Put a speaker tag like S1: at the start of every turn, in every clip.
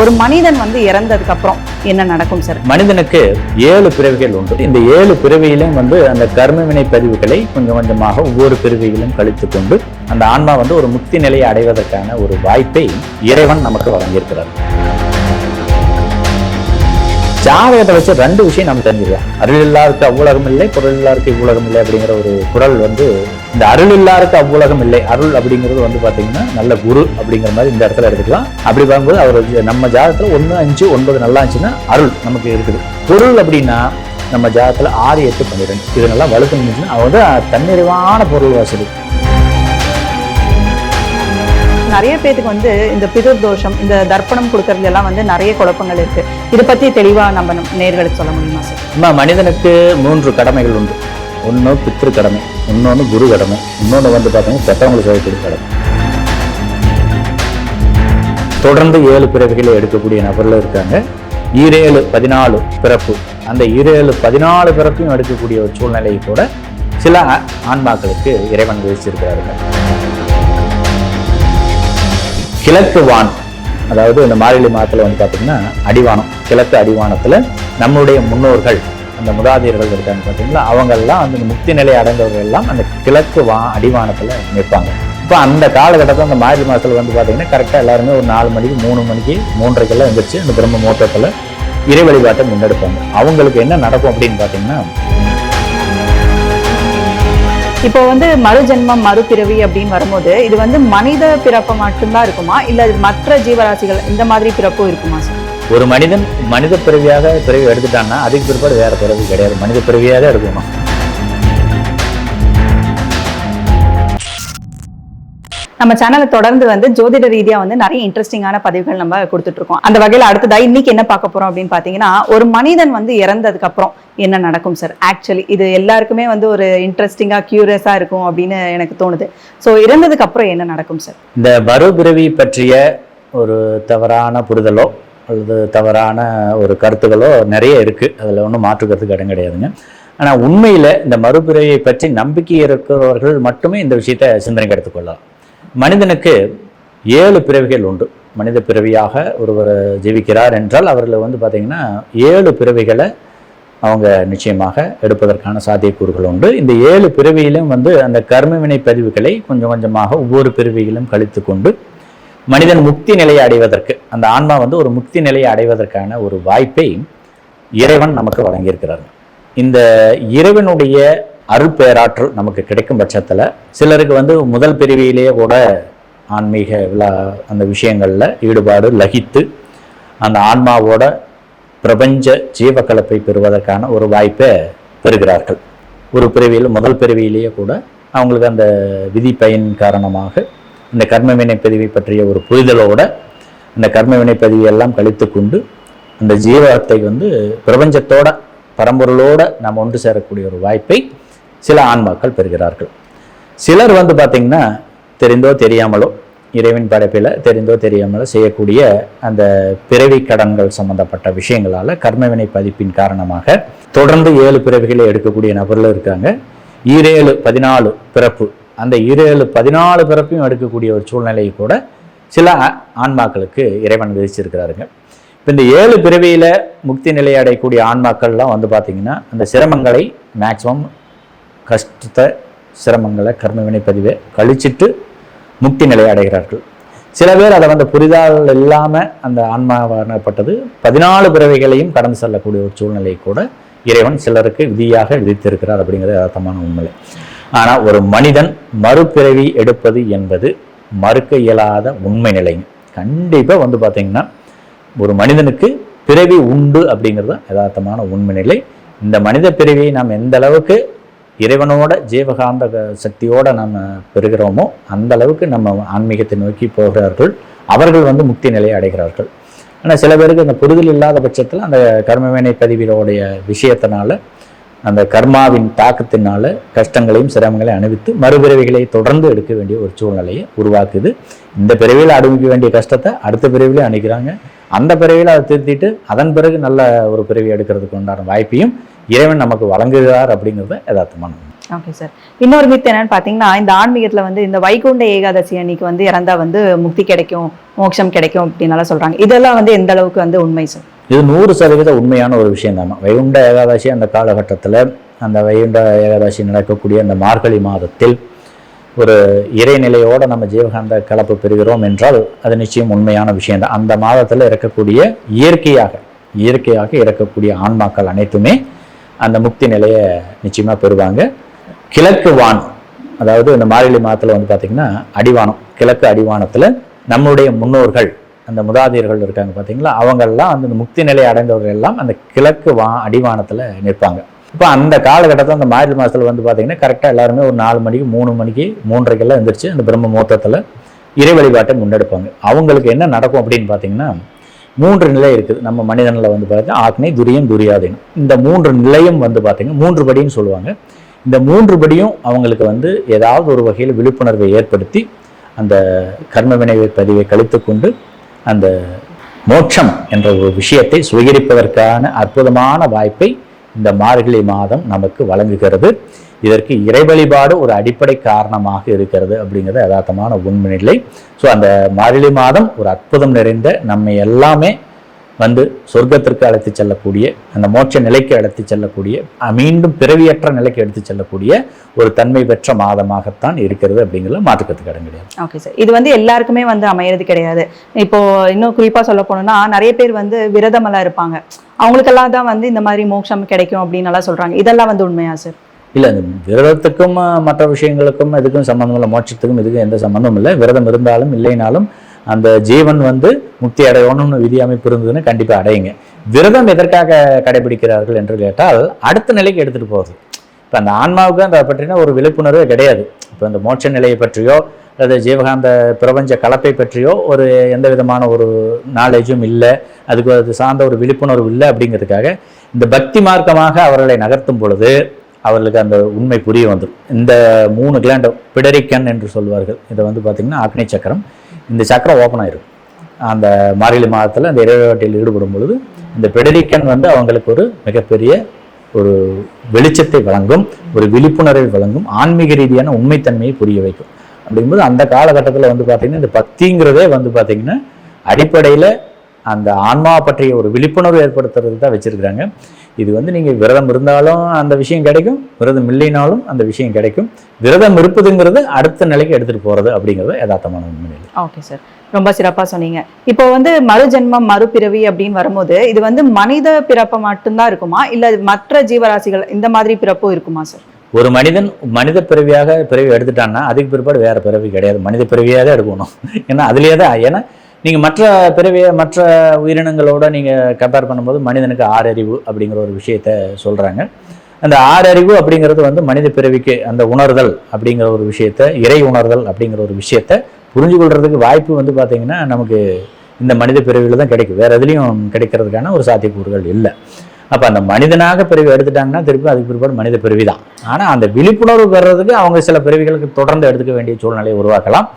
S1: ஒரு மனிதன் வந்து இறந்ததுக்கு அப்புறம் என்ன நடக்கும் சார்
S2: மனிதனுக்கு ஏழு பிறவிகள் உண்டு. இந்த ஏழு பிறவியிலும் வந்து அந்த கர்மவினை பதிவுகளை கொஞ்சம் கொஞ்சமாக ஒவ்வொரு பிறவியிலும் கழித்து கொண்டு அந்த ஆன்மா வந்து ஒரு முக்தி நிலையை அடைவதற்கான ஒரு வாய்ப்பை இறைவன் நமக்கு வழங்கியிருக்கிறார். ஜாதகத்தை வச்சு ரெண்டு விஷயம் நம்ம தெரிஞ்சுக்கலாம். அருள் இல்லாருக்கு அவ்வுலகம் இல்லை பொருள் இல்லாருக்கு இவ்வுலகம் இல்லை அப்படிங்கிற ஒரு குரல் வந்து இந்த அருள் இல்லாருக்கு அவ்வுலகம் இல்லை. அருள் அப்படிங்கிறது வந்து பாத்தீங்கன்னா நல்ல குரு அப்படிங்கிற மாதிரி இந்த இடத்துல எடுத்துக்கலாம். அப்படி பார்க்கும்போது அவர் நம்ம ஜாதகத்துல ஒன்று அஞ்சு ஒன்பது நல்லா இருந்துச்சுன்னா அருள் நமக்கு இருக்குது. பொருள் அப்படின்னா நம்ம ஜாதகத்துல ஆறு எட்டு பன்னிரெண்டு. இதனெல்லாம் வலுத்து அவன் வந்து தன்னிறைவான பொருள் வசதி
S1: நிறைய பேத்துக்கு வந்து இந்த பிதுர் தோஷம் இந்த தர்ப்பணம் கொடுக்கறதுல எல்லாம் வந்து நிறைய குழப்பங்கள் இருக்கு. இதை பத்தி தெளிவா நம்ம நேர்களுக்கு சொல்ல முடியுமா சார்?
S2: மனிதனுக்கு மூன்று கடமைகள் உண்டு. ஒன்று பித்ரு கடமை இன்னொன்று குரு கடமை இன்னொன்று வந்து பார்த்தீங்கன்னா பெற்றவங்களுக்கு செய்யக்கூடிய கடமை. தொடர்ந்து ஏழு பிறவிகளை எடுக்கக்கூடிய நபர்கள் இருக்காங்க. ஈரேழு பதினாலு பிறப்பு. அந்த ஈரேழு பதினாலு பிறப்பையும் எடுக்கக்கூடிய ஒரு சூழ்நிலையை கூட சில ஆ- ஆன்மாக்களுக்கு இறைவன் விதிச்சிருக்கிறார்கள் கிழக்கு வான் அதாவது இந்த மார்கழி மாதத்தில் வந்து பார்த்திங்கன்னா அடிவானம். கிழக்கு அடிவானத்தில் நம்மளுடைய முன்னோர்கள் அந்த முதாதியர்கள் இருக்காங்க பார்த்தீங்களா? அவங்கெல்லாம் வந்து இந்த முக்தி நிலை அடைந்தவர்கள் எல்லாம் அந்த கிழக்கு வா அடிவானத்தில் நிற்பாங்க. இப்போ அந்த காலகட்டத்தில் அந்த மார்கழி மாதத்துல வந்து பார்த்தீங்கன்னா கரெக்டாக எல்லாருமே ஒரு நாலு மணிக்கு மூணு மணிக்கு மூன்றரைக்கெல்லாம் எந்திரிச்சு அந்த பிரம்ம முகூர்த்தத்தில் இறை வழிபாட்டை முன்னெடுப்பாங்க. அவங்களுக்கு என்ன நடக்கும் அப்படின்னு பார்த்தீங்கன்னா
S1: இப்போ வந்து மறு ஜென்மம் மறுபிறவி அப்படின்னு வரும்போது இது வந்து மனித பிறப்பு மட்டும்தான் இருக்குமா? இல்லை இது மற்ற ஜீவராசிகள் இந்த மாதிரி பிறப்பும் இருக்குமா சார்
S2: ஒரு மனிதன் மனித பிறவியாக பிறவி எடுத்துட்டான்னா அதுக்கு பிற்பாடு வேற பிறவி கிடையாது. மனித பிறவியாக தான் எடுக்கணும்
S1: நம்ம சேனலை தொடர்ந்து வந்து ஜோதிட ரீதியா வந்து நிறைய இன்ட்ரெஸ்டிங்கான பதிவுகள் நம்ம கொடுத்துட்டு இருக்கோம் அந்த வகையில அடுத்ததா இன்னைக்கு என்ன பார்க்க போறோம் அப்படின்னு பாத்தீங்கன்னா ஒரு மனிதன் வந்து இறந்ததுக்கு அப்புறம் என்ன நடக்கும் சார் ஆக்சுவலி இது எல்லாருக்குமே வந்து ஒரு இன்ட்ரெஸ்டிங்கா கியூரியஸா இருக்கும் அப்படின்னு எனக்கு தோணுது. ஸோ இறந்ததுக்கு அப்புறம் என்ன நடக்கும் சார்
S2: இந்த மறுபிறவி பற்றிய ஒரு தவறான புரிதலோ அல்லது தவறான ஒரு கருத்துக்களோ நிறைய இருக்குது அதில் ஒன்றும் மாற்றுக்கிறதுக்கு இடம் கிடையாதுங்க. ஆனால் உண்மையில் இந்த மறுபிறவியை பற்றி நம்பிக்கை இருக்கிறவர்கள் மட்டுமே இந்த விஷயத்தை சிந்தனைக்கு எடுத்துக்கொள்ளலாம் மனிதனுக்கு ஏழு பிறவிகள் உண்டு. மனித பிறவியாக ஒருவர் ஜீவிக்கிறார் என்றால் அவர்களை வந்து பார்த்திங்கன்னா ஏழு பிறவிகளை அவங்க நிச்சயமாக எடுப்பதற்கான சாத்தியக்கூறுகள் உண்டு. இந்த ஏழு பிறவியிலும் வந்து அந்த கர்மவினை பதிவுகளை கொஞ்சம் கொஞ்சமாக ஒவ்வொரு பிறவியிலும் கழித்து கொண்டு மனிதன் முக்தி நிலையை அடைவதற்கு அந்த ஆன்மா வந்து ஒரு முக்தி நிலையை அடைவதற்கான ஒரு வாய்ப்பை இறைவன் நமக்கு வழங்கியிருக்கிறார். இந்த இறைவனுடைய அருட்பேராற்றல் நமக்கு கிடைக்கும் பட்சத்தில் சிலருக்கு வந்து முதல் பிரிவியிலேயே கூட ஆன்மீக விழா அந்த விஷயங்களில் ஈடுபாடு லகித்து அந்த ஆன்மாவோட பிரபஞ்ச ஜீவக்கலப்பை பெறுவதற்கான ஒரு வாய்ப்பை பெறுகிறார்கள். ஒரு பிரிவியில் முதல் பிரிவியிலேயே கூட அவங்களுக்கு அந்த விதி பயன் காரணமாக இந்த கர்மவினை பதிவை பற்றிய ஒரு புரிதலோட இந்த கர்மவினை வினைப்பதிவை எல்லாம் கழித்து கொண்டு அந்த ஜீவத்தை வந்து பிரபஞ்சத்தோட பரம்பொருளோட நாம் ஒன்று சேரக்கூடிய ஒரு வாய்ப்பை சில ஆன்மாக்கள் பெறுகிறார்கள். சிலர் வந்து பார்த்திங்கன்னா தெரிந்தோ தெரியாமலோ இறைவன் படைப்பில் தெரிந்தோ தெரியாமலோ செய்யக்கூடிய அந்த பிறவி கடன்கள் சம்பந்தப்பட்ட விஷயங்களால் கர்மவினை பதிப்பின் காரணமாக தொடர்ந்து ஏழு பிறவிகளை எடுக்கக்கூடிய நபர்கள் இருக்காங்க. ஈரேழு பதினாலு பிறப்பு அந்த இரு ஏழு பதினாலு பிறப்பையும் எடுக்கக்கூடிய ஒரு சூழ்நிலையை கூட சில ஆன்மாக்களுக்கு இறைவன் விதிச்சிருக்கிறாருங்க. இப்போ இந்த ஏழு பிறவியில் முக்தி நிலை அடையக்கூடிய ஆன்மாக்கள்லாம் வந்து பார்த்திங்கன்னா அந்த சிரமங்களை மேக்ஸிமம் கஷ்டத்தை சிரமங்களை கர்மவினை பதிவை கழிச்சிட்டு முக்தி நிலை அடைகிறார்கள். சில பேர் அதை வந்து புரிதல் இல்லாமல் அந்த ஆன்மாவானப்பட்டது பதினாலு பிறவிகளையும் கடந்து செல்லக்கூடிய ஒரு சூழ்நிலை கூட இறைவன் சிலருக்கு விதியாக விதித்திருக்கிறார் அப்படிங்கிறது அர்த்தமான உண்மை. ஆனால் ஒரு மனிதன் மறுபிறவி எடுப்பது என்பது மறுக்க இயலாத உண்மை நிலைங்க கண்டிப்பாக வந்து பார்த்தீங்கன்னா ஒரு மனிதனுக்கு பிறவி உண்டு அப்படிங்கிறது தான் யதார்த்தமான உண்மை நிலை. இந்த மனித பிறவியை நாம் எந்த அளவுக்கு இறைவனோட ஜீவகாந்த சக்தியோடு சக்தியோட நம்ம பெறுகிறோமோ அந்த அளவுக்கு நம்ம ஆன்மீகத்தை நோக்கி போகிறார்கள். அவர்கள் வந்து முக்தி நிலையை அடைகிறார்கள். ஆனால் சில பேருக்கு அந்த புரிதல் இல்லாத பட்சத்தில் அந்த கர்மவேனை பதிவிலோடைய விஷயத்தினால அந்த கர்மாவின் தாக்கத்தினால கஷ்டங்களையும் சிரமங்களையும் அணிவித்து மறுபிறவிகளை தொடர்ந்து எடுக்க வேண்டிய ஒரு சூழ்நிலையை உருவாக்குது. இந்த பிறவியில் அனுபவிக்க வேண்டிய கஷ்டத்தை அடுத்த பிறவிலே அணுகிறாங்க. அந்த பிறவியில் அதை திருத்திட்டு அதன் பிறகு நல்ல ஒரு பிறவி எடுக்கிறதுக்கு உண்டான வாய்ப்பையும் இறைவன் நமக்கு வழங்குகிறார் அப்படிங்கிறது யதார்த்தமான
S1: ஓகே சார் இன்னொரு மித்து என்னன்னு பாத்தீங்கன்னா இந்த ஆன்மீகத்துல வந்து இந்த வைகுண்ட ஏகாதசி அன்னைக்கு வந்து இறந்தா வந்து முக்தி கிடைக்கும் மோட்சம் கிடைக்கும் அப்படின்னால சொல்றாங்க. இதெல்லாம் வந்து எந்த அளவுக்கு வந்து உண்மை சார்
S2: இது நூறு சதவீத உண்மையான ஒரு விஷயம் தான் வைகுண்ட ஏகாதசி அந்த காலகட்டத்தில் அந்த வைகுண்ட ஏகாதசி நடக்கக்கூடிய அந்த மார்கழி மாதத்தில் ஒரு இறைநிலையோடு நம்ம ஜீவகாந்த கலப்பு பெறுகிறோம் என்றால் அது நிச்சயம் உண்மையான விஷயம்தான். அந்த மாதத்தில் இருக்கக்கூடிய இயற்கையாக இயற்கையாக இறக்கக்கூடிய ஆன்மாக்கள் அனைத்துமே அந்த முக்தி நிலையை நிச்சயமாக பெறுவாங்க. கிழக்கு வானம் அதாவது இந்த மார்கழி மாதத்தில் வந்து பார்த்திங்கன்னா அடிவானம் கிழக்கு அடிவானத்தில் நம்மளுடைய முன்னோர்கள் அந்த முதாதியர்கள் இருக்காங்க பார்த்தீங்களா அவங்கெல்லாம் அந்த முக்தி நிலை அடைந்தவர்கள் எல்லாம் அந்த கிழக்கு வா அடிவானத்தில் நிற்பாங்க. இப்போ அந்த காலகட்டத்தில் அந்த மார்கழி மாதத்தில் வந்து பார்த்தீங்கன்னா கரெக்டாக எல்லாருமே ஒரு நாலு மணிக்கு மூணு மணிக்கு மூன்றரைக்கெல்லாம் எந்திரிச்சு அந்த பிரம்ம முகூர்த்தத்தில் இறை வழிபாட்டை முன்னெடுப்பாங்க. அவங்களுக்கு என்ன நடக்கும் அப்படின்னு பார்த்தீங்கன்னா மூன்று நிலை இருக்குது. நம்ம மனிதனில் வந்து பார்த்தீங்கன்னா ஆக்னை துரியம் துரியாதீனம். இந்த மூன்று நிலையும் வந்து பார்த்தீங்கன்னா மூன்று படின்னு சொல்லுவாங்க. இந்த மூன்று படியும் அவங்களுக்கு வந்து ஏதாவது ஒரு வகையில் விழிப்புணர்வை ஏற்படுத்தி அந்த கர்ம வினைவை பதிவை கழித்து கொண்டு அந்த மோட்சம் என்ற ஒரு விஷயத்தை சுவீகரிப்பதற்கான அற்புதமான வாய்ப்பை இந்த மார்கழி மாதம் நமக்கு வழங்குகிறது. இதற்கு இறை வழிபாடு ஒரு அடிப்படை காரணமாக இருக்கிறது அப்படிங்கிறது யதார்த்தமான உண்மை நிலை. ஸோ அந்த மார்கழி மாதம் ஒரு அற்புதம் நிறைந்த நம்மை எல்லாமே வந்து சொர்க்கத்திற்கு அழைத்து செல்லக்கூடிய அந்த மோட்ச நிலைக்கு அழைத்து செல்லக்கூடிய மீண்டும் பிறவியற்ற நிலைக்கு எடுத்து செல்லக்கூடிய ஒரு தன்மை பெற்ற மாதமாகத்தான் இருக்கிறது அப்படிங்கிறது மாற்றுக்கிறதுக்கு இடம் கிடையாது.
S1: ஓகே சார் இது வந்து எல்லாருக்குமே வந்து அமையறது கிடையாது. இப்போ இன்னும் குறிப்பா சொல்ல போனோம்னா நிறைய பேர் வந்து விரதமெல்லாம் இருப்பாங்க. அவங்களுக்கெல்லாம் தான் வந்து இந்த மாதிரி மோட்சம் கிடைக்கும் அப்படின்னு எல்லாம் சொல்றாங்க. இதெல்லாம் வந்து உண்மையா சார்
S2: இல்லை இந்த விரதத்துக்கும் மற்ற விஷயங்களுக்கும் இதுக்கும் சம்மந்தம் இல்லை. மோட்சத்துக்கும் இதுக்கும் எந்த சம்மந்தமும் இல்லை. விரதம் இருந்தாலும் இல்லைனாலும் அந்த ஜீவன் வந்து முக்தி அடையணும்னு விதி அமைப்பு இருந்ததுன்னு கண்டிப்பாக அடையுங்க. விரதம் எதற்காக கடைபிடிக்கிறார்கள் என்று கேட்டால் அடுத்த நிலைக்கு எடுத்துகிட்டு போகுது இப்போ அந்த ஆன்மாவுக்கு அந்த பற்றின ஒரு விழிப்புணர்வே கிடையாது. இப்போ இந்த மோட்ச நிலையை பற்றியோ அல்லது ஜீவகாந்த பிரபஞ்ச கலப்பை பற்றியோ ஒரு எந்த விதமான ஒரு நாலேஜும் இல்லை. அதுக்கு அது சார்ந்த ஒரு விழிப்புணர்வு இல்லை அப்படிங்கிறதுக்காக இந்த பக்தி மார்க்கமாக அவர்களை நகர்த்தும் பொழுது அவர்களுக்கு அந்த உண்மை புரிய வந்துடும். இந்த மூணு கிளாண்ட் பிடரிக்கன் என்று சொல்வார்கள். இதை வந்து பார்த்திங்கன்னா ஆக்னி சக்கரம். இந்த சக்கரம் ஓப்பன் ஆயிரும். அந்த மாரிலி மாதத்தில் அந்த இறைவாட்டில் ஈடுபடும் பொழுது இந்த பெடரிக்கன் வந்து அவங்களுக்கு ஒரு மிகப்பெரிய ஒரு வெளிச்சத்தை வழங்கும் ஒரு விழிப்புணர்வை வழங்கும் ஆன்மீக ரீதியான உண்மைத்தன்மையை புரிய வைக்கும். அப்படிங்கும்போது அந்த காலகட்டத்தில் வந்து பார்த்திங்கன்னா இந்த பக்திங்கிறதே வந்து பார்த்திங்கன்னா அடிப்படையில் அந்த ஆன்மா பற்றிய ஒரு விழிப்புணர்வு ஏற்படுத்துறதுக்கு தான் வச்சிருக்கிறாங்க. இது வந்து நீங்கள் விரதம் இருந்தாலும் அந்த விஷயம் கிடைக்கும் விரதம் இல்லைனாலும் அந்த விஷயம் கிடைக்கும். விரதம் இருப்பதுங்கிறது அடுத்த நிலைக்கு எடுத்துகிட்டு போகிறது அப்படிங்கிறது யதார்த்தமான உண்மை
S1: ஓகே சார் ரொம்ப சிறப்பா சொன்னீங்க. இப்போ வந்து மறுஜென்மம் மறுபிறவி அப்படின்னு வரும்போது இது வந்து மனித பிறப்பு மட்டும்தான் இருக்குமா? இல்ல மற்ற ஜீவராசிகள் இந்த மாதிரி பிறப்பும் இருக்குமா சார்
S2: ஒரு மனிதன் மனித பிறவியாக பிறவி எடுத்துட்டான்னா அதுக்கு பிற்பாடு வேற பிறவி கிடையாது. மனித பிறவியாக தான் எடுக்கணும். ஏன்னா அதுலேயே தான் ஏன்னா நீங்கள் மற்ற பிறவியை மற்ற உயிரினங்களோட நீங்கள் கம்பேர் பண்ணும்போது மனிதனுக்கு ஆறறிவு அப்படிங்கிற ஒரு விஷயத்த சொல்கிறாங்க அந்த ஆறறிவு அப்படிங்கிறது வந்து மனித பிறவிக்கு அந்த உணர்தல் அப்படிங்கிற ஒரு விஷயத்த இறை உணர்தல் அப்படிங்கிற ஒரு விஷயத்த புரிஞ்சு கொள்றதுக்கு வாய்ப்பு வந்து பார்த்தீங்கன்னா நமக்கு இந்த மனித பிறவியில் தான் கிடைக்கும். வேறு எதுலேயும் கிடைக்கிறதுக்கான ஒரு சாத்தியக்கூறுகள் இல்லை. அப்போ அந்த மனிதனாக பிறவி எடுத்துட்டாங்கன்னா திருப்பி அதுக்கு பிற்பாடு மனித பிறவி தான் ஆனால் அந்த விழிப்புணர்வு பெறுறதுக்கு அவங்க சில பிறவிகளுக்கு தொடர்ந்து எடுத்துக்க வேண்டிய சூழ்நிலையை உருவாக்கலாம்.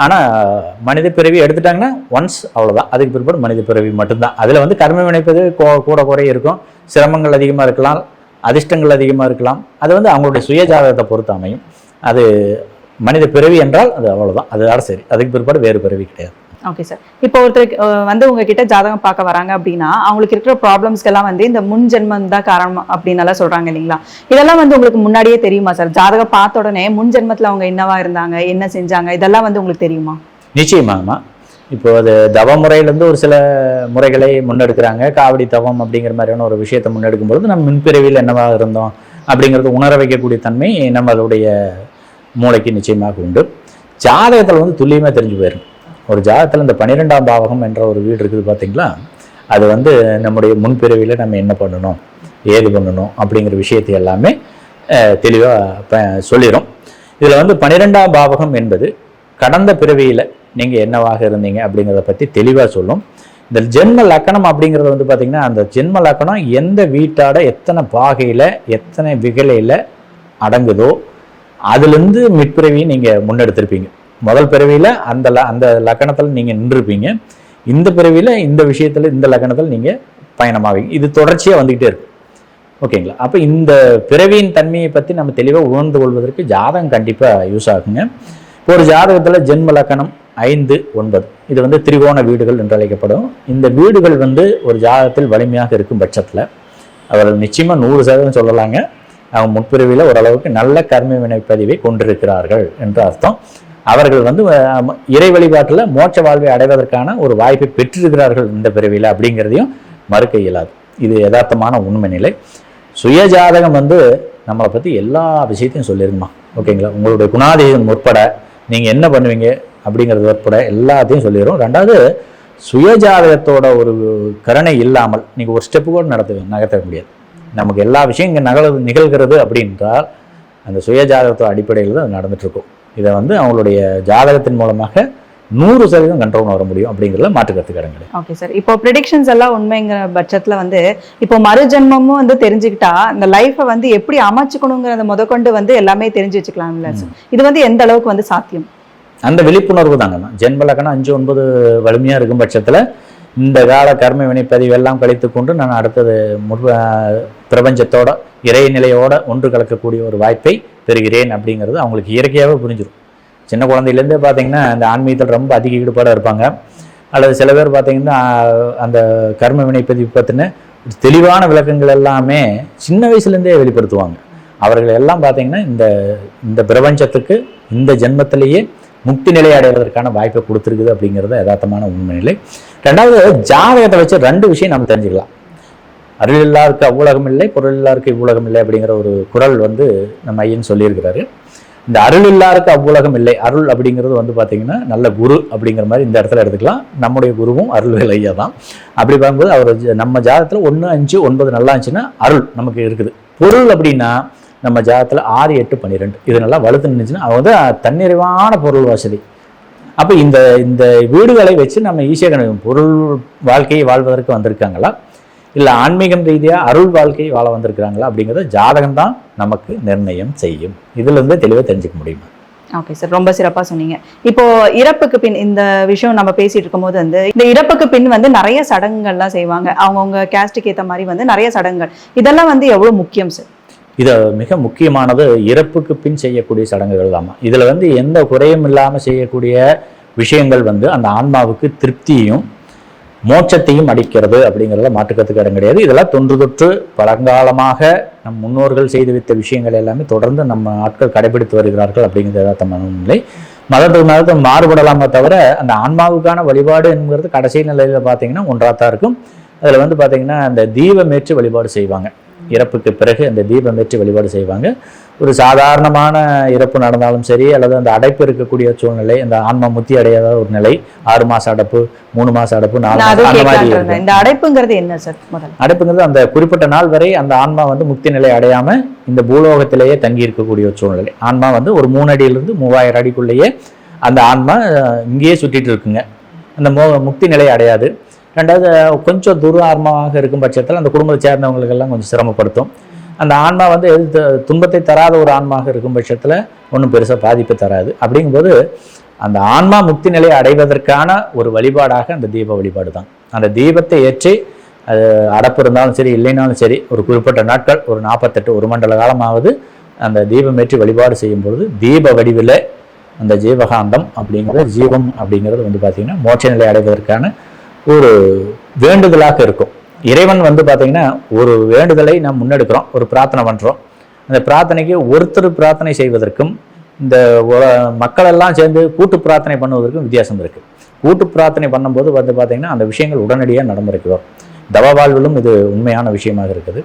S2: ஆனால் மனித பிறவி எடுத்துட்டாங்கன்னா ஒன்ஸ் அவ்வளோதான் அதுக்கு பிற்பாடு மனித பிறவி மட்டும்தான். அதில் வந்து கர்ம வினைப்பது கோ- கூட குறைய இருக்கும். சிரமங்கள் அதிகமாக இருக்கலாம். அதிர்ஷ்டங்கள் அதிகமாக இருக்கலாம். அது வந்து அவங்களுடைய சுயஜாதகத்தை பொறுத்து அமையும். அது மனித பிறவி என்றால் அது அவ்வளோதான் அது சரி. அதுக்கு பிற்பாடு வேறு பிறவி கிடையாது.
S1: ஓகே சார் இப்போ ஒருத்தருக்கு வந்து உங்ககிட்ட ஜாதகம் பார்க்க வராங்க அப்படின்னா அவங்களுக்கு இருக்கிற ப்ராப்ளம்ஸ்க்கெல்லாம் வந்து இந்த முன் ஜென்மம் தான் காரணம் அப்படின்னு எல்லாம் சொல்றாங்க இல்லைங்களா? இதெல்லாம் வந்து உங்களுக்கு முன்னாடியே தெரியுமா சார் ஜாதகம் பார்த்த உடனே முன் ஜென்மத்தில் அவங்க என்னவா இருந்தாங்க என்ன செஞ்சாங்க இதெல்லாம் வந்து உங்களுக்கு தெரியுமா?
S2: நிச்சயமாகமா இப்போ அது தவ முறையிலேருந்து ஒரு சில முறைகளை முன்னெடுக்கிறாங்க. காவடி தவம் அப்படிங்கிற மாதிரியான ஒரு விஷயத்தை முன்னெடுக்கும் பொழுது நம்ம மின்பிறவியில் என்னவாக இருந்தோம் அப்படிங்கிறது உணர வைக்கக்கூடிய தன்மை நம்மளுடைய மூளைக்கு நிச்சயமாக உண்டு. ஜாதகத்தில் வந்து துல்லியமாக தெரிஞ்சு போயிடும் ஒரு ஜாதகத்தில் இந்த பன்னிரெண்டாம் பாவகம் என்ற ஒரு வீடு இருக்குது பார்த்தீங்களா அது வந்து நம்முடைய முன்பிறவியில் நம்ம என்ன பண்ணணும்? ஏது பண்ணணும்? அப்படிங்கிற விஷயத்தை எல்லாமே தெளிவாக சொல்லிடும் இதில் வந்து பன்னிரெண்டாம் பாவகம் என்பது கடந்த பிறவியில் நீங்கள் என்னவாக இருந்தீங்க அப்படிங்கிறத பற்றி தெளிவாக சொல்லும். இந்த ஜென்ம லக்கணம் அப்படிங்கிறது வந்து பார்த்திங்கன்னா அந்த ஜென்ம லக்கணம் எந்த வீட்டாட எத்தனை பாகையில் எத்தனை விகலையில் அடங்குதோ அதுலேருந்து மிற்பிறவியை நீங்கள் முன்னெடுத்திருப்பீங்க. முதல் பிறவியில் அந்த ல அந்த லக்கணத்தில் நீங்கள் நின்றுருப்பீங்க. இந்த பிறவியில் இந்த விஷயத்தில் இந்த லக்கணத்தில் நீங்கள் பயணமாவீங்க. இது தொடர்ச்சியாக வந்துக்கிட்டே இருக்கும் ஓகேங்களா? அப்போ இந்த பிறவியின் தன்மையை பற்றி நம்ம தெளிவாக உணர்ந்து கொள்வதற்கு ஜாதகம் கண்டிப்பாக யூஸ் ஆகுங்க. இப்போ ஒரு ஜாதகத்தில் ஜென்ம லக்கணம் ஐந்து ஒன்பது. இது வந்து திரிகோண வீடுகள் என்று அழைக்கப்படும். இந்த வீடுகள் வந்து ஒரு ஜாதகத்தில் வலிமையாக இருக்கும் பட்சத்தில். அவர்கள் நிச்சயமாக நூறு சதவீதம் சொல்லலாங்க. அவங்க முற்பிறவியில் ஓரளவுக்கு நல்ல கர்ம வினைப்பதிவை கொண்டிருக்கிறார்கள் என்று அர்த்தம். அவர்கள் வந்து இறை வழிபாட்டில் மோட்ச வாழ்வை அடைவதற்கான ஒரு வாய்ப்பை பெற்றிருக்கிறார்கள் இந்த பிறவியில் அப்படிங்கிறதையும் மறுக்க இயலாது. இது யதார்த்தமான உண்மை நிலை. சுயஜாதகம் வந்து நம்மளை பற்றி எல்லா விஷயத்தையும் சொல்லிருங்கம்மா ஓகேங்களா? உங்களுடைய குணாதிசயம் உட்பட நீங்கள் என்ன பண்ணுவீங்க அப்படிங்கிறது உட்பட எல்லாத்தையும் சொல்லிடும் ரெண்டாவது சுயஜாதகத்தோட ஒரு கருணை இல்லாமல் நீங்கள் ஒரு ஸ்டெப்பு கூட நடத்த நகர்த்த முடியாது. நமக்கு எல்லா விஷயம் இங்கே நகல் நிகழ்கிறது அப்படின்றால் அந்த சுயஜாதகத்தோட அடிப்படையில் தான் அது இதை வந்து அவங்களுடைய ஜாதகத்தின் மூலமாக நூறு சதவீதம் கண்ட்ரோல் வர முடியும் அப்படிங்கிறதுல மாற்று கருத்து கிடையாது
S1: ஓகே சார் இப்போ ப்ரிடிக்ஷன்ஸ் எல்லாம் உண்மைங்கிற பட்சத்துல வந்து இப்போ மறுஜென்மமும் வந்து தெரிஞ்சுக்கிட்டா இந்த லைஃப்பை வந்து எப்படி அமைச்சுக்கணுங்கிறத முதற்கொண்டு வந்து எல்லாமே தெரிஞ்சு வச்சுக்கலாம்ல சார் இது வந்து எந்த அளவுக்கு வந்து சாத்தியம்?
S2: அந்த விழிப்புணர்வு தாங்கம்மா ஜென்ம லக்கணம் அஞ்சு ஒன்பது வலிமையாக இருக்கும் பட்சத்தில் இந்த கால கர்ம வினைப்பதிவு எல்லாம் கழித்து கொண்டு நான் அடுத்தது முற்ப பிரபஞ்சத்தோட இறைநிலையோட ஒன்று கலக்கக்கூடிய ஒரு வாய்ப்பை பெறுகிறேன் அப்படிங்கிறது அவங்களுக்கு இயற்கையாகவே புரிஞ்சிடும் சின்ன குழந்தையிலேருந்தே பார்த்தீங்கன்னா அந்த ஆன்மீகத்தில் ரொம்ப அதிக ஈடுபாடாக இருப்பாங்க. அல்லது சில பேர் பார்த்தீங்கன்னா அந்த கர்ம வினைப்பதிவு பற்றின தெளிவான விளக்கங்கள் எல்லாமே சின்ன வயசுலேருந்தே வெளிப்படுத்துவாங்க. அவர்கள் எல்லாம் பார்த்தீங்கன்னா இந்த இந்த பிரபஞ்சத்துக்கு இந்த ஜென்மத்திலேயே முக்தி நிலை அடைவதற்கான வாய்ப்பை கொடுத்துருக்குது அப்படிங்கிறது யதார்த்தமான உண்மை நிலை. ரெண்டாவது ஜாதகத்தை வச்சு ரெண்டு விஷயம் நம்ம தெரிஞ்சுக்கலாம். அருள் இல்லாருக்கு அவ்வுலகம் இல்லை பொருள் இல்லாருக்கு இவ்வுலகம் இல்லை அப்படிங்கிற ஒரு குரல் வந்து நம்ம ஐயன் சொல்லியிருக்கிறாரு. இந்த அருள் இல்லாருக்கு அவ்வுலகம் இல்லை அருள் அப்படிங்கிறது வந்து பார்த்தீங்கன்னா நல்ல குரு அப்படிங்கிற மாதிரி இந்த இடத்துல எடுத்துக்கலாம். நம்முடைய குருவும் அருள்வேல் ஐயா தான். அப்படி பார்க்கும்போது அவர் நம்ம ஜாதத்தில் ஒன்று அஞ்சு ஒன்பது நல்லா இருந்துச்சுன்னா அருள் நமக்கு இருக்குது. பொருள் அப்படின்னா நம்ம ஜாதத்தில் ஆறு எட்டு பன்னிரெண்டு. இது நல்லா வலுத்து நின்றுச்சுன்னா அவங்க வந்து தன்னிறைவான பொருள் வசதி. அப்போ இந்த இந்த வீடுகளை வச்சு நம்ம ஈஸியாக பொருள் வாழ்க்கையை வாழ்வதற்கு வந்திருக்காங்களா? இல்லை ஆன்மீகம் ரீதியாக அருள் வாழ்க்கை வாழ வந்திருக்கிறாங்களா அப்படிங்கிறத ஜாதகம் தான் நமக்கு நிர்ணயம் செய்யும். இதிலிருந்தே தெளிவாக தெரிஞ்சுக்க முடியும்?
S1: ஓகே சார் ரொம்ப சிறப்பா சொன்னீங்க. இப்போ இறப்புக்கு பின் இந்த விஷயம் நம்ம பேசிட்டு இருக்கும்போது வந்து இந்த இறப்புக்கு பின் வந்து நிறைய சடங்குகள்லாம் செய்வாங்க. அவங்கவுங்க கேஸ்டுக்கு ஏத்த மாதிரி வந்து நிறைய சடங்குகள். இதெல்லாம் வந்து எவ்வளவு முக்கியம் சார்
S2: இது மிக முக்கியமானது இறப்புக்கு பின் செய்யக்கூடிய சடங்குகள் தாம்மா. இதில் வந்து எந்த குறையும் இல்லாமல் செய்யக்கூடிய விஷயங்கள் வந்து அந்த ஆன்மாவுக்கு திருப்தியும் மோட்சத்தையும் அடிக்கிறது அப்படிங்கிறத மாற்றுக்கிறதுக்கு இடம் கிடையாது. இதெல்லாம் தொன்று தொற்று பழங்காலமாக நம் முன்னோர்கள் செய்து வைத்த விஷயங்கள் எல்லாமே தொடர்ந்து நம்ம ஆட்கள் கடைபிடித்து வருகிறார்கள் அப்படிங்கிறது யதார்த்தமான மதத்துக்கு மதத்துக்கு மாறுபடலாமே தவிர அந்த ஆன்மாவுக்கான வழிபாடு என்கிறது கடைசி நிலையில் பார்த்தீங்கன்னா ஒன்றாக தான் இருக்கும். அதில் வந்து பார்த்தீங்கன்னா அந்த தீபமேற்று வழிபாடு செய்வாங்க. இறப்புக்கு பிறகு அந்த தீபமேற்று வழிபாடு செய்வாங்க. ஒரு சாதாரணமான இறப்பு நடந்தாலும் சரி அல்லது அந்த அடைப்பு இருக்கக்கூடிய சூழ்நிலை அந்த ஆன்மா முத்தி அடையாத ஒரு நிலை ஆறு மாச அடைப்பு மூணு மாச அடைப்பு நாலு மாசம் அந்த மாதிரி.
S1: இந்த அடைப்புங்கிறது என்ன சார்
S2: அடைப்புங்கிறது அந்த குறிப்பிட்ட நாள் வரை அந்த ஆன்மா வந்து முக்தி நிலை அடையாம இந்த பூலோகத்திலேயே தங்கி இருக்கக்கூடிய ஒரு சூழ்நிலை. ஆன்மா வந்து ஒரு மூணு அடியிலிருந்து மூவாயிரம் அடிக்குள்ளேயே அந்த ஆன்மா இங்கேயே சுற்றிட்டு இருக்குங்க. அந்த மோ முக்தி நிலை அடையாது. ரெண்டாவது கொஞ்சம் துரார்மமாக இருக்கும் பட்சத்தில் அந்த குடும்பத்தை சேர்ந்தவங்களுக்கெல்லாம் கொஞ்சம் சிரமப்படுத்தும். அந்த ஆன்மா வந்து எது துன்பத்தை தராத ஒரு ஆன்மாக இருக்கும் பட்சத்தில் ஒன்றும் பெருசாக பாதிப்பு தராது. அப்படிங்கும்போது அந்த ஆன்மா முக்தி நிலையை அடைவதற்கான ஒரு வழிபாடாக அந்த தீப வழிபாடு தான். அந்த தீபத்தை ஏற்றி அது அடப்பு இருந்தாலும் சரி இல்லைனாலும் சரி ஒரு குறிப்பிட்ட நாட்கள் ஒரு நாற்பத்தெட்டு ஒரு மண்டல காலமாவது அந்த தீபம் ஏற்றி வழிபாடு செய்யும் பொழுது தீப வடிவில் அந்த ஜீவகாந்தம் அப்படிங்கிறது ஜீவம் அப்படிங்கிறது வந்து பார்த்திங்கன்னா மோட்ச நிலை அடைவதற்கான ஒரு வேண்டுதலாக இருக்கும். இறைவன் வந்து பார்த்திங்கன்னா ஒரு வேண்டுதலை நாம் முன்னெடுக்கிறோம் ஒரு பிரார்த்தனை பண்ணுறோம் அந்த பிரார்த்தனைக்கு ஒருத்தர் பிரார்த்தனை செய்வதற்கும் இந்த மக்களெல்லாம் சேர்ந்து கூட்டு பிரார்த்தனை பண்ணுவதற்கும் வித்தியாசம் இருக்குது கூட்டு பிரார்த்தனை பண்ணும்போது வந்து பார்த்திங்கன்னா அந்த விஷயங்கள் உடனடியாக நடைமுறைக்கு வரும் தவ வாழ்விலும் இது உண்மையான விஷயமாக இருக்குது.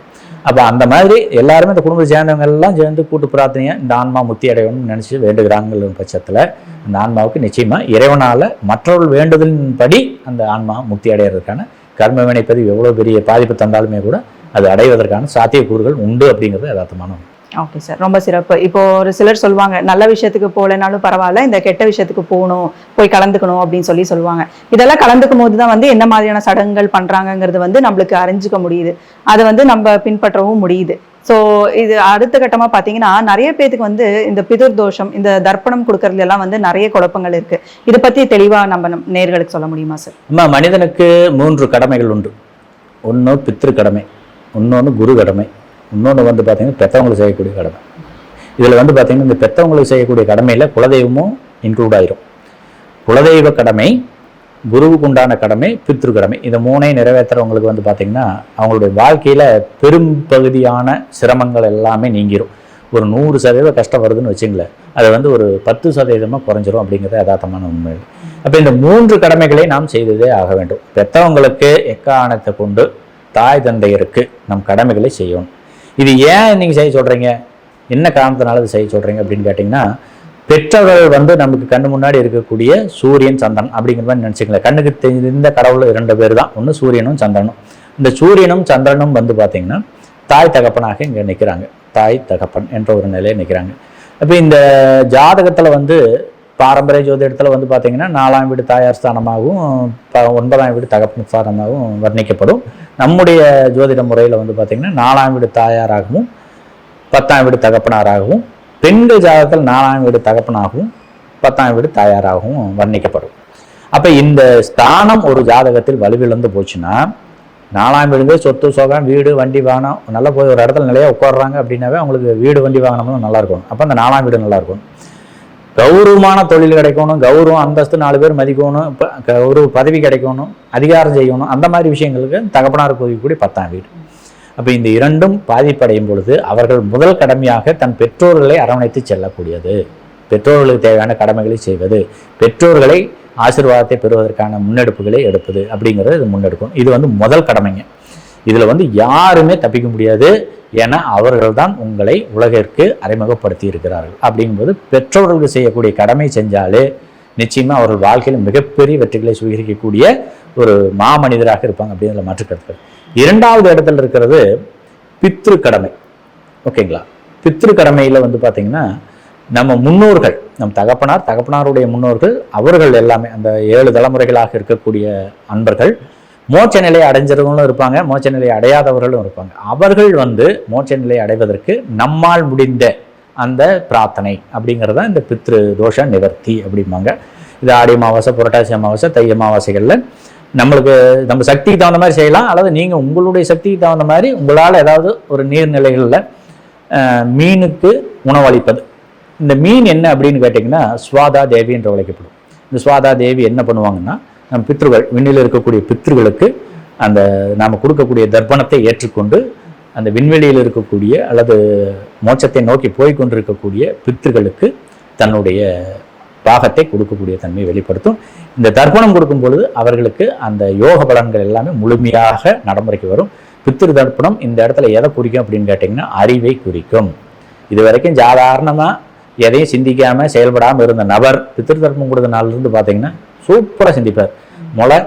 S2: அப்போ அந்த மாதிரி எல்லாருமே இந்த குடும்பத்தை சேர்ந்தவங்க எல்லாம் சேர்ந்து கூட்டு பிரார்த்தனையை இந்த ஆன்மா முத்தி அடையணும்னு நினச்சி வேண்டுகிறாங்கிற பட்சத்தில் அந்த ஆன்மாவுக்கு நிச்சயமாக இறைவனால் மற்றவர்கள் வேண்டுதலின்படி அந்த ஆன்மா முக்தி அடையிறதுக்கான கர்ம வினைப்பதிவு எவ்வளோ பெரிய பாதிப்பு தந்தாலுமே கூட அது அடைவதற்கான சாத்தியக்கூறுகள் உண்டு அப்படிங்கிறது யதார்த்தமான
S1: ஓகே சார் ரொம்ப சிறப்பு. இப்போ ஒரு சிலர் சொல்லுவாங்க நல்ல விஷயத்துக்கு போகலைனாலும் பரவாயில்ல இந்த கெட்ட விஷயத்துக்கு போகணும் போய் கலந்துக்கணும் அப்படின்னு சொல்லி சொல்லுவாங்க. இதெல்லாம் கலந்துக்கும் போது தான் வந்து என்ன மாதிரியான சடங்குகள் பண்றாங்கங்கிறது வந்து நம்மளுக்கு அறிஞ்சுக்க முடியுது. அதை வந்து நம்ம பின்பற்றவும் முடியுது. ஸோ இது அடுத்த கட்டமா பார்த்தீங்கன்னா நிறைய பேத்துக்கு வந்து இந்த பிதுர் தோஷம் இந்த தர்ப்பணம் கொடுக்கறதுல எல்லாம் வந்து நிறைய குழப்பங்கள் இருக்கு. இதை பத்தி தெளிவா நம்ம நேர்களுக்கு சொல்ல முடியுமா சார்
S2: அம்மா மனிதனுக்கு மூன்று கடமைகள் உண்டு. ஒன்று பித்திரு கடமை இன்னொன்று குரு கடமை இன்னொன்று வந்து பார்த்தீங்கன்னா பெற்றவங்களுக்கு செய்யக்கூடிய கடமை. இதில் வந்து பார்த்தீங்கன்னா இந்த பெற்றவங்களுக்கு செய்யக்கூடிய கடமையில் குலதெய்வமும் இன்க்ளூட் ஆயிரும். குலதெய்வ கடமை குருவுக்கு உண்டான கடமை பித்ரு கடமை. இந்த மூணை நிறைவேற்றுறவங்களுக்கு வந்து பார்த்தீங்கன்னா அவங்களுடைய வாழ்க்கையில் பெரும் பகுதியான சிரமங்கள் எல்லாமே நீங்கிரும். ஒரு நூறு சதவீதம் கஷ்டம் வருதுன்னு வச்சுங்களேன். அது வந்து ஒரு பத்து சதவீதமாக குறைஞ்சிரும் அப்படிங்கிறது யதார்த்தமான உண்மை. அப்போ இந்த மூன்று கடமைகளை நாம் செய்ததே ஆக வேண்டும். பெற்றவங்களுக்கு எக்காரணத்தை கொண்டு தாய் தந்தையருக்கு நம் கடமைகளை செய்யணும். இது ஏன் நீங்கள் செய்ய சொல்கிறீங்க என்ன காரணத்தினால இது செய்ய சொல்கிறீங்க அப்படின்னு கேட்டிங்கன்னா பெற்றவர்கள் வந்து நமக்கு கண்ணு முன்னாடி இருக்கக்கூடிய சூரியன் சந்திரன் அப்படிங்கிற மாதிரி நினச்சிங்களேன் கண்ணுக்கு தெரிந்த கடவுள் இரண்டு பேர் தான். ஒன்று சூரியனும் சந்திரனும். இந்த சூரியனும் சந்திரனும் வந்து பார்த்தீங்கன்னா தாய் தகப்பனாக இங்கே நிற்கிறாங்க தாய் தகப்பன் என்ற ஒரு நிலையை நிற்கிறாங்க அப்போ இந்த ஜாதகத்தில் வந்து பாரம்பரிய ஜோதிடத்தில் வந்து பார்த்தீங்கன்னா நாலாம் வீடு தாயார் ஸ்தானமாகவும் ப- ஒன்பதாம் வீடு தகப்பன் ஸ்தானமாகவும் வர்ணிக்கப்படும். நம்முடைய ஜோதிட முறையில் வந்து பார்த்தீங்கன்னா நாலாம் வீடு தாயாராகவும் பத்தாம் வீடு தகப்பனாராகவும் பெண்கள் ஜாதகத்தில் நாலாம் வீடு தகப்பனாகவும் பத்தாம் வீடு தாயாராகவும் வர்ணிக்கப்படும். அப்போ இந்த ஸ்தானம் ஒரு ஜாதகத்தில் வலுவிழந்து போச்சுன்னா நாலாம் வீடு சொத்து சோகம் வீடு வண்டி வாகனம் நல்லா போய் ஒரு இடத்துல நிலையாக உட்காடுறாங்க அப்படின்னாவே அவங்களுக்கு வீடு வண்டி வாகனம்லாம் நல்லாயிருக்கும் அப்போ அந்த நாலாம் வீடு நல்லாயிருக்கும் கௌரவமான தொழில் கிடைக்கணும் கௌரவம் அந்தஸ்து நாலு பேர் மதிக்கணும் இப்போ கௌரவ பதவி கிடைக்கணும் அதிகாரம் செய்யணும் அந்த மாதிரி விஷயங்களுக்கு தகப்பனார் கூடிய பத்தாம் வீடு. அப்போ இந்த இரண்டும் பாதிப்படையும் பொழுது அவர்கள் முதல் கடமையாக தன் பெற்றோர்களை அரவணைத்து செல்லக்கூடியது. பெற்றோர்களுக்கு தேவையான கடமைகளை செய்வது பெற்றோர்களை ஆசீர்வாதத்தை பெறுவதற்கான முன்னெடுப்புகளை எடுப்பது அப்படிங்கிறது இது முன்னெடுக்கும் இது வந்து முதல் கடமைங்க. இதில் வந்து யாருமே தப்பிக்க முடியாது ஏன்னா அவர்கள் தான் உங்களை உலகிற்கு அறிமுகப்படுத்தி இருக்கிறார்கள். அப்படிங்கும்போது பெற்றோர்களுக்கு செய்யக்கூடிய கடமை செஞ்சாலே நிச்சயமாக அவர்கள் வாழ்க்கையில் மிகப்பெரிய வெற்றிகளை சுவீகரிக்கக்கூடிய ஒரு மாமனிதராக இருப்பாங்க அப்படிங்கிற மாற்றுக்கருத்துக்கள் இரண்டாவது இடத்துல இருக்கிறது பித்ரு கடமை ஓகேங்களா? பித்ரு கடமையில் வந்து பார்த்தீங்கன்னா நம்ம முன்னோர்கள் நம் தகப்பனார் தகப்பனாருடைய முன்னோர்கள் அவர்கள் எல்லாமே அந்த ஏழு தலைமுறைகளாக இருக்கக்கூடிய அன்பர்கள் மோட்ச நிலையை அடைஞ்சவர்களும் இருப்பாங்க மோட்ச நிலையை அடையாதவர்களும் இருப்பாங்க. அவர்கள் வந்து மோட்ச நிலையை அடைவதற்கு நம்மால் முடிந்த அந்த பிரார்த்தனை அப்படிங்கிறது தான் இந்த பித்ரு தோஷ நிவர்த்தி அப்படிம்பாங்க. இது ஆடி அமாவாசை புரட்டாசி அமாவாசை தை அமாவாசைகளில் நம்மளுக்கு நம்ம சக்திக்கு தகுந்த மாதிரி செய்யலாம் அல்லது நீங்கள் உங்களுடைய சக்திக்கு தகுந்த மாதிரி உங்களால் ஏதாவது ஒரு நீர்நிலைகளில் மீனுக்கு உணவளிப்பது. இந்த மீன் என்ன அப்படின்னு கேட்டிங்கன்னா சுவாதா தேவி என்று அழைக்கப்படும். இந்த சுவாதா தேவி என்ன பண்ணுவாங்கன்னா நம் பித்ருகள் விண்ணில் இருக்கக்கூடிய பித்ருகளுக்கு அந்த நாம் கொடுக்கக்கூடிய தர்ப்பணத்தை ஏற்றுக்கொண்டு அந்த விண்வெளியில் இருக்கக்கூடிய அல்லது மோட்சத்தை நோக்கி போய்கொண்டிருக்கக்கூடிய பித்ருகளுக்கு தன்னுடைய பாகத்தை கொடுக்கக்கூடிய தன்மையை வெளிப்படுத்தும். இந்த தர்ப்பணம் கொடுக்கும் பொழுது அவர்களுக்கு அந்த யோக பலன்கள் எல்லாமே முழுமையாக நடைமுறைக்கு வரும். பித்திரு தர்ப்பணம் இந்த இடத்துல எதை குறிக்கும் அப்படின்னு கேட்டிங்கன்னா அறிவை குறிக்கும். இது வரைக்கும் சாதாரணமாக எதையும் சிந்திக்காமல் செயல்படாமல் இருந்த நபர் பித்ரு தர்ப்பணம் கொடுத்த நாள்லேருந்து பார்த்தீங்கன்னா சூப்பராக சிந்திப்பார். முளை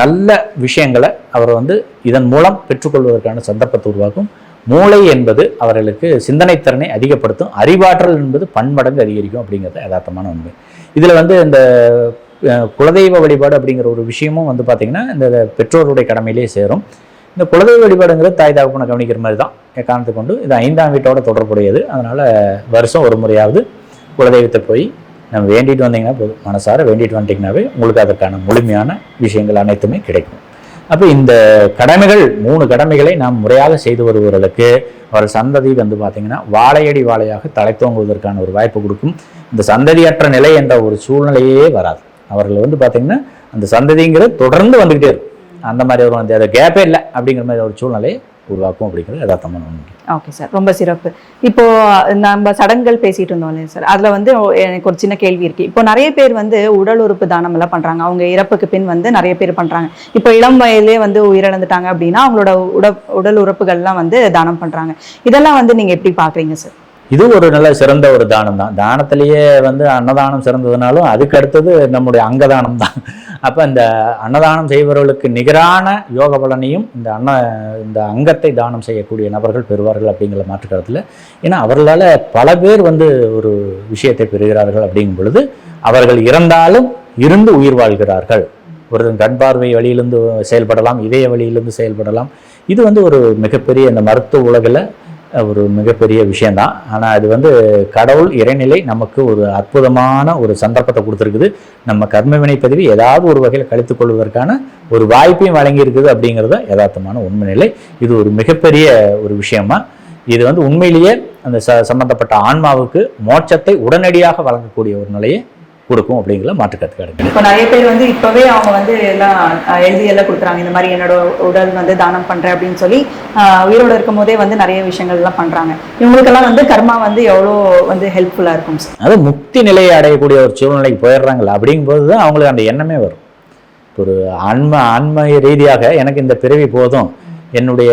S2: நல்ல விஷயங்களை அவர் வந்து இதன் மூலம் பெற்றுக்கொள்வதற்கான சந்தர்ப்பத்தை உருவாக்கும். மூளை என்பது அவர்களுக்கு சிந்தனைத்திறனை அதிகப்படுத்தும். அறிவாற்றல் என்பது பன்மடங்கு அதிகரிக்கும் அப்படிங்கிறது யதார்த்தமான உண்மை. இதில் வந்து இந்த குலதெய்வ வழிபாடு அப்படிங்கிற ஒரு விஷயமும் வந்து பார்த்திங்கன்னா இந்த பெற்றோருடைய கடமையிலேயே சேரும். இந்த குலதெய்வ வழிபாடுங்கிறது தாய் தகப்பனை கவனிக்கிற மாதிரி தான். காரணத்தை கொண்டு இது ஐந்தாம் வீட்டோட தொடர்புடையது. அதனால் வருஷம் ஒரு முறையாவது குலதெய்வத்தை போய் நம்ம வேண்டிட்டு வந்தீங்கன்னா போதும். மனசார வேண்டிட்டு வந்துட்டீங்கன்னாவே உங்களுக்கு அதற்கான முழுமையான விஷயங்கள் அனைத்துமே கிடைக்கும். அப்போ இந்த கடமைகள் மூணு கடமைகளை நாம் முறையாக செய்து வருபவர்களுக்கு அவர் சந்ததி வந்து பார்த்தீங்கன்னா வாழையடி வாழையாக தலைத்தோங்குவதற்கான ஒரு வாய்ப்பு கொடுக்கும். இந்த சந்ததியற்ற நிலை என்ற ஒரு சூழ்நிலையே வராது. அவர்கள் வந்து பார்த்தீங்கன்னா அந்த சந்ததிங்கிறது தொடர்ந்து வந்துக்கிட்டே இருக்கும். அந்த மாதிரி ஒரு அந்த கேப்பே இல்லை அப்படிங்கிற மாதிரி ஒரு சூழ்நிலை உருவாக்கும் அப்படிங்கிறது யதார்த்தமான ஒன்று
S1: ஓகே சார் ரொம்ப சிறப்பு. இப்போ நம்ம சடங்குகள் பேசிட்டு இருந்தோம் இல்லையா சார் அதில் வந்து எனக்கு ஒரு சின்ன கேள்வி இருக்கு. இப்போ நிறைய பேர் வந்து உடல் உறுப்பு தானம் எல்லாம் பண்றாங்க. அவங்க இறப்புக்கு பின் வந்து நிறைய பேர் பண்றாங்க. இப்போ இளம் வயதிலே வந்து உயிரிழந்துட்டாங்க அப்படின்னா அவங்களோட உட உடல் உறுப்புகள்லாம் வந்து தானம் பண்றாங்க. இதெல்லாம் வந்து நீங்க எப்படி பாக்குறீங்க சார்
S2: இது ஒரு நல்ல சிறந்த ஒரு தானம் தான். தானத்திலேயே வந்து அன்னதானம் சிறந்ததுனாலும் அதுக்கு அடுத்தது நம்முடைய அங்கதானம் தான். அப்போ இந்த அன்னதானம் செய்பவர்களுக்கு நிகரான யோக பலனையும் இந்த அன்ன இந்த அங்கத்தை தானம் செய்யக்கூடிய நபர்கள் பெறுவார்கள் அப்படிங்கிற மாற்றுக்கருத்தில். ஏன்னா அவர்களால் பல பேர் வந்து ஒரு விஷயத்தை பெறுகிறார்கள் அப்படிங்கும் பொழுது அவர்கள் இறந்தாலும் இருந்து உயிர் வாழ்கிறார்கள். ஒரு கண் பார்வை வழியிலிருந்து செயல்படலாம் இதய வழியிலிருந்து செயல்படலாம். இது வந்து ஒரு மிகப்பெரிய இந்த மருத்துவ உலகில் ஒரு மிகப்பெரிய விஷயந்தான் ஆனால் அது வந்து கடவுள் இறைநிலை நமக்கு ஒரு அற்புதமான ஒரு சந்தர்ப்பத்தை கொடுத்துருக்குது. நம்ம கர்ம வினைப்பதிவு ஏதாவது ஒரு வகையில் கழித்துக் கொள்வதற்கான ஒரு வாய்ப்பையும் வழங்கி இருக்குது அப்படிங்கிறது யதார்த்தமான உண்மை நிலை இது ஒரு மிகப்பெரிய ஒரு விஷயமா. இது வந்து உண்மையிலேயே அந்த ச சம்மந்தப்பட்ட ஆன்மாவுக்கு மோட்சத்தை உடனடியாக வழங்கக்கூடிய ஒரு நிலையை கொடுக்கும் அப்படிங்கிற மாற்றுக்கருத்து கிடையாது.
S1: இப்போ நிறைய பேர் வந்து இப்பவே அவங்க வந்து எல்லாம் எழுதி எல்லாம் கொடுக்குறாங்க. இந்த மாதிரி என்னோட உடல் வந்து தானம் பண்றேன் அப்படின்னு சொல்லி உயிரோட இருக்கும் போதே வந்து நிறைய விஷயங்கள் எல்லாம் பண்றாங்க. இவங்களுக்கெல்லாம் வந்து கர்மா வந்து எவ்வளோ வந்து ஹெல்ப்ஃபுல்லா இருக்கும் சார்?
S2: அது முக்தி நிலையை அடையக்கூடிய ஒரு சூழ்நிலைக்கு போயிடுறாங்களா அப்படிங்கும்போது தான் அவங்களுக்கு அந்த எண்ணமே வரும். ஒரு ஆன்ம ஆன்ம ரீதியாக எனக்கு இந்த பிறவி போதும் என்னுடைய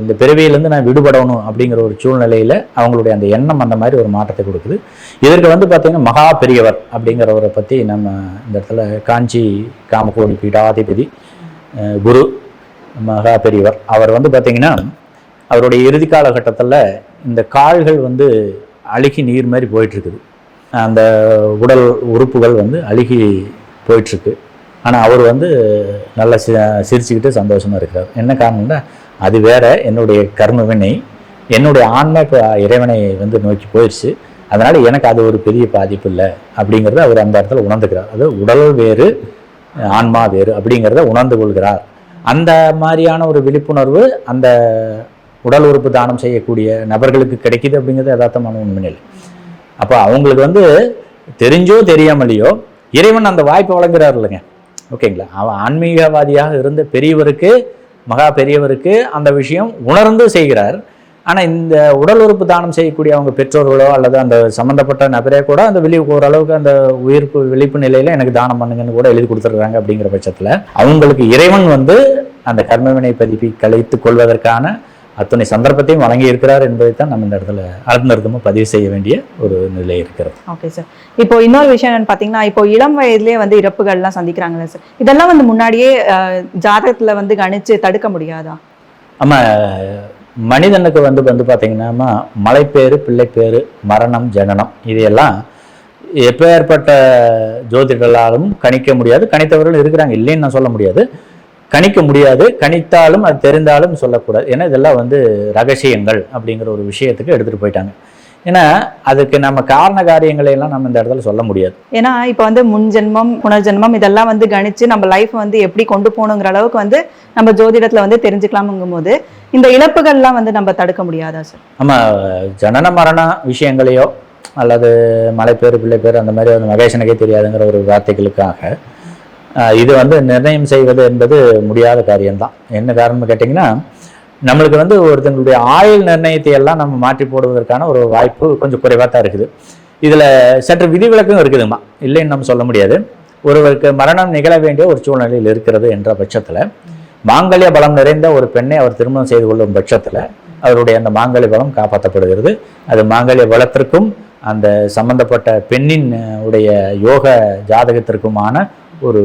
S2: இந்த பிறவியிலேருந்து நான் விடுபடணும் அப்படிங்கிற ஒரு சூழ்நிலையில் அவங்களுடைய அந்த எண்ணம் அந்த மாதிரி ஒரு மாற்றத்தை கொடுக்குது. இதற்கு வந்து பார்த்திங்கன்னா மகா பெரியவர் அப்படிங்கிறவரை பற்றி நம்ம இந்த இடத்துல காஞ்சி காமகோடி பீடாதிபதி குரு மகா பெரியவர். அவர் வந்து பார்த்திங்கன்னா அவருடைய இறுதி காலகட்டத்தில் இந்த கால்கள் வந்து அழுகி நீர் மாதிரி போயிட்டுருக்குது அந்த உடல் உறுப்புகள் வந்து அழுகி போயிட்டுருக்கு ஆனால் அவர் வந்து நல்லா சி சிரிச்சுக்கிட்டு சந்தோஷமாக இருக்கிறார். என்ன காரணம்னா அது வேற என்னுடைய கர்மவினை என்னுடைய ஆன்மா இப்போ இறைவனை வந்து நோக்கி போயிடுச்சு அதனால் எனக்கு அது ஒரு பெரிய பாதிப்பு இல்லை அப்படிங்கிறத அவர் அந்த இடத்துல உணர்ந்துக்கிறார். அது உடல் வேறு ஆன்மா வேறு அப்படிங்கிறத உணர்ந்து கொள்கிறார். அந்த மாதிரியான ஒரு விழிப்புணர்வு அந்த உடல் உறுப்பு தானம் செய்யக்கூடிய நபர்களுக்கு கிடைக்குது அப்படிங்கிறது யதார்த்தமான உண்மையில். அப்போ அவங்களுக்கு வந்து தெரிஞ்சோ தெரியாமலையோ இறைவன் அந்த வாய்ப்பை வழங்குறார் இல்லைங்க. ஓகேங்களா? அவன் ஆன்மீகவாதியாக இருந்த பெரியவருக்கு மகா பெரியவருக்கு அந்த விஷயம் உணர்ந்து செய்கிறார். ஆனால் இந்த உடல் உறுப்பு தானம் செய்யக்கூடிய அவங்க பெற்றோர்களோ அல்லது அந்த சம்மந்தப்பட்ட நபரே கூட அந்த வெளி ஓரளவுக்கு அந்த உயிர்ப்பு விழிப்பு நிலையில் எனக்கு தானம் பண்ணுங்கன்னு கூட எழுதி கொடுத்துட்றாங்க அப்படிங்கிற பட்சத்தில் அவங்களுக்கு இறைவன் வந்து அந்த கர்மவினை பதிப்பை கழித்து கொள்வதற்கான அத்தனை சந்தர்ப்பத்தையும் வழங்கி இருக்கிறார் என்பதைத்தான் நம்ம இந்த இடத்துல அழுத்தம் பதிவு செய்ய வேண்டிய ஒரு நிலை இருக்கிறது.
S1: ஓகே சார் இப்போ இன்னொரு விஷயம் என்னன்னு பார்த்தீங்கன்னா இப்போ இளம் வயதிலே வந்து இறப்புகள்லாம் சந்திக்கிறாங்களே சார் இதெல்லாம் வந்து முன்னாடியே ஜாதகத்துல வந்து கணிச்சு தடுக்க முடியாதா?
S2: ஆமா மனிதனுக்கு வந்து வந்து பார்த்தீங்கன்னா மலைப்பேறு பிள்ளைப்பேறு மரணம் ஜனனம் இதையெல்லாம் எப்பேற்பட்ட ஜோதிடர்களாலும் கணிக்க முடியாது. கணித்தவர்கள் இருக்கிறாங்க இல்லைன்னு நான் சொல்ல முடியாது. கணிக்க முடியாது. கணித்தாலும் அது தெரிந்தாலும் சொல்லக்கூடாது. ஏன்னா இதெல்லாம் வந்து ரகசியங்கள் அப்படிங்கிற ஒரு விஷயத்துக்கு எடுத்துகிட்டு போயிட்டாங்க. ஏன்னா அதுக்கு நம்ம காரண காரியங்களை எல்லாம் நம்ம இந்த இடத்துல சொல்ல முடியாது.
S1: ஏன்னா இப்போ வந்து முன் ஜென்மம் புனர்ஜென்மம் இதெல்லாம் வந்து கணிச்சு நம்ம லைஃப் வந்து எப்படி கொண்டு போகணுங்கிற அளவுக்கு வந்து நம்ம ஜோதிடத்துல வந்து தெரிஞ்சுக்கலாம்ங்கும் போது இந்த இழப்புகள்லாம் வந்து நம்ம தடுக்க முடியாதா சார்
S2: நம்ம ஜனன மரண விஷயங்களையோ அல்லது மலைப்பேறு பிள்ளைப்பேறு அந்த மாதிரி வந்து மகேசனுக்கே தெரியாதுங்கிற ஒரு வார்த்தைகளுக்காக இது வந்து நிர்ணயம் செய்வது என்பது முடியாத காரியம்தான். என்ன காரணம்னு கேட்டிங்கன்னா நம்மளுக்கு வந்து ஒருத்தங்களுடைய ஆயுள் நிர்ணயத்தை எல்லாம் நம்ம மாற்றி போடுவதற்கான ஒரு வாய்ப்பு கொஞ்சம் குறைவாக தான் இருக்குது. இதில் சற்று விதிவிலக்கும் இருக்குதுமா இல்லைன்னு நம்ம சொல்ல முடியாது. ஒருவருக்கு மரணம் நிகழ வேண்டிய ஒரு சூழ்நிலையில் இருக்கிறது என்ற பட்சத்தில் மாங்கல்ய பலம் நிறைந்த ஒரு பெண்ணை அவர் திருமணம் செய்து கொள்ளும் பட்சத்தில் அவருடைய அந்த மாங்கல்ய பலம் காப்பாற்றப்படுகிறது. அது மாங்கல்ய பலத்திற்கும் அந்த சம்பந்தப்பட்ட பெண்ணின் உடைய யோக ஜாதகத்திற்குமான ஒரு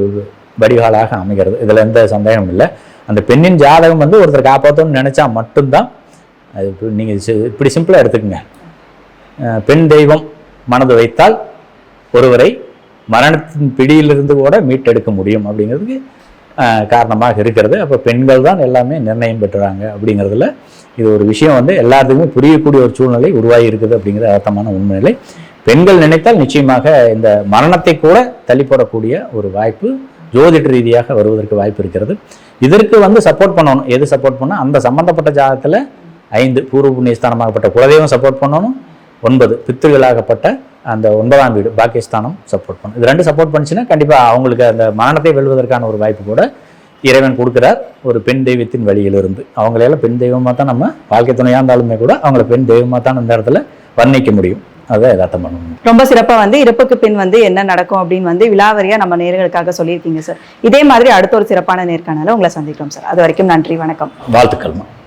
S2: வடிகாலாக அமைகிறது. இதில் எந்த சந்தேகமும் இல்லை. அந்த பெண்ணின் ஜாதகம் வந்து ஒருத்தர் காப்பாற்றணும்னு நினச்சா மட்டும்தான் அது நீங்கள் இப்படி சிம்பிளாக எடுத்துக்கங்க. பெண் தெய்வம் மனது வைத்தால் ஒருவரை மரணத்தின் பிடியிலிருந்து கூட மீட்டெடுக்க முடியும் அப்படிங்கிறதுக்கு காரணமாக இருக்கிறது. அப்போ பெண்கள் தான் எல்லாமே நிர்ணயம் பெற்றுறாங்க அப்படிங்கிறதுல இது ஒரு விஷயம் வந்து எல்லாத்துக்குமே புரியக்கூடிய ஒரு சூழ்நிலை உருவாகி இருக்குது அப்படிங்கிறது அர்த்தமான உண்மைநிலை பெண்கள் நினைத்தால் நிச்சயமாக இந்த மரணத்தை கூட தள்ளி போடக்கூடிய ஒரு வாய்ப்பு ஜோதிட ரீதியாக வருவதற்கு வாய்ப்பு இருக்கிறது. இதற்கு வந்து சப்போர்ட் பண்ணணும். எது சப்போர்ட் பண்ணால் அந்த சம்பந்தப்பட்ட ஜாதகத்தில் ஐந்து பூர்வ புண்ணியஸ்தானமாகப்பட்ட குலதெய்வம் சப்போர்ட் பண்ணணும். ஒன்பது பித்திருகளாகப்பட்ட அந்த ஒன்பதாம் வீடு பாகிஸ்தானம் சப்போர்ட் பண்ணும் இது ரெண்டு சப்போர்ட் பண்ணுச்சுன்னா கண்டிப்பாக அவங்களுக்கு அந்த மரணத்தை வெல்வதற்கான ஒரு வாய்ப்பு கூட இறைவன் கொடுக்குறார். ஒரு பெண் தெய்வத்தின் வழியிலிருந்து. அவங்களையெல்லாம் பெண் தெய்வமாக தான் நம்ம வாழ்க்கை துணையாக இருந்தாலுமே கூட அவங்கள பெண் தெய்வமாக தான் இந்த இடத்துல வர்ணிக்க முடியும். அதை யதார்த்தம் பண்ணணும்.
S1: ரொம்ப சிறப்பா வந்து இறப்புக்கு பின் வந்து என்ன நடக்கும் அப்படின்னு வந்து விலாவரியா நம்ம நேர்களுக்காக சொல்லியிருக்கீங்க சார் இதே மாதிரி அடுத்த ஒரு சிறப்பான நேர்காணல உங்களை சந்திக்கிறோம் சார் அது வரைக்கும் நன்றி வணக்கம்.
S2: வாழ்த்துக்கள்மா.